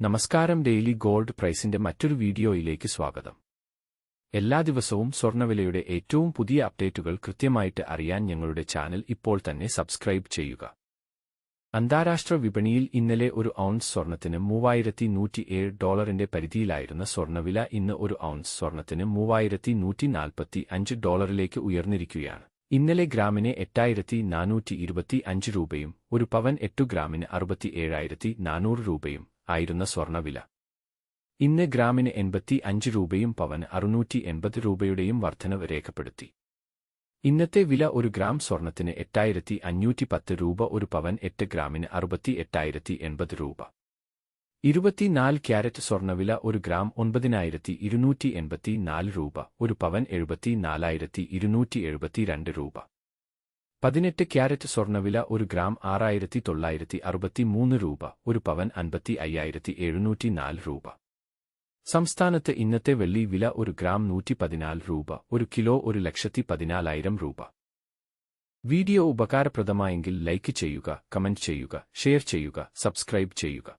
നമസ്കാരം daily gold പ്രൈസിന്റെ മറ്റൊരു വീഡിയോയിലേക്ക് സ്വാഗതം. എല്ലാ ദിവസവും സ്വർണവിലയുടെ ഏറ്റവും പുതിയ അപ്ഡേറ്റുകൾ കൃത്യമായിട്ട് അറിയാൻ ഞങ്ങളുടെ ചാനൽ ഇപ്പോൾ തന്നെ സബ്സ്ക്രൈബ് ചെയ്യുക. അന്താരാഷ്ട്ര വിപണിയിൽ ഇന്നലെ ഒരു ഔൺസ് സ്വർണത്തിന് മൂവായിരത്തി നൂറ്റിയേഴ് ഡോളറിന്റെ പരിധിയിലായിരുന്ന സ്വർണവില ഇന്ന് ഒരു ഔൺസ് സ്വർണത്തിന് മൂവായിരത്തി നൂറ്റി നാൽപ്പത്തി അഞ്ച് ഡോളറിലേക്ക് ഉയർന്നിരിക്കുകയാണ്. ഇന്നലെ ഗ്രാമിന് എട്ടായിരത്തി നാനൂറ്റി ഇരുപത്തി അഞ്ച് രൂപയും ഒരു പവൻ എട്ടു ഗ്രാമിന് അറുപത്തി ഏഴായിരത്തി നാനൂറ് രൂപയും ആയിരുന്ന സ്വർണവില. ഇന്ന് ഗ്രാമിന് എൺപത്തി അഞ്ച് രൂപയും പവൻ അറുന്നൂറ്റി എൺപത് രൂപയുടെയും വർധനവ് രേഖപ്പെടുത്തി. ഇന്നത്തെ വില ഒരു ഗ്രാം സ്വർണത്തിന് എട്ടായിരത്തി അഞ്ഞൂറ്റി പത്ത് രൂപ ഒരു പവൻ എട്ട് ഗ്രാമിന് അറുപത്തി എട്ടായിരത്തി എൺപത് രൂപ. ഇരുപത്തിനാല് ക്യാരറ്റ് സ്വർണവില ഒരു ഗ്രാം ഒൻപതിനായിരത്തി ഇരുന്നൂറ്റി എൺപത്തി നാല് രൂപ ഒരു പവൻ എഴുപത്തി നാലായിരത്തി ഇരുന്നൂറ്റി എഴുപത്തിരണ്ട് രൂപ. പതിനെട്ട് ക്യാരറ്റ് സ്വർണവില ഒരു ഗ്രാം ആറായിരത്തി തൊള്ളായിരത്തി അറുപത്തി മൂന്ന് രൂപ ഒരു പവൻ അൻപത്തി അയ്യായിരത്തി എഴുന്നൂറ്റി നാല് രൂപ. സംസ്ഥാനത്ത് ഇന്നത്തെ വെള്ളി വില ഒരു ഗ്രാം നൂറ്റി പതിനാല് രൂപ ഒരു കിലോ ഒരു ലക്ഷത്തി പതിനാലായിരം രൂപ. വീഡിയോ ഉപകാരപ്രദമായെങ്കിൽ ലൈക്ക് ചെയ്യുക കമന്റ് ചെയ്യുക ഷെയർ ചെയ്യുക സബ്സ്ക്രൈബ് ചെയ്യുക.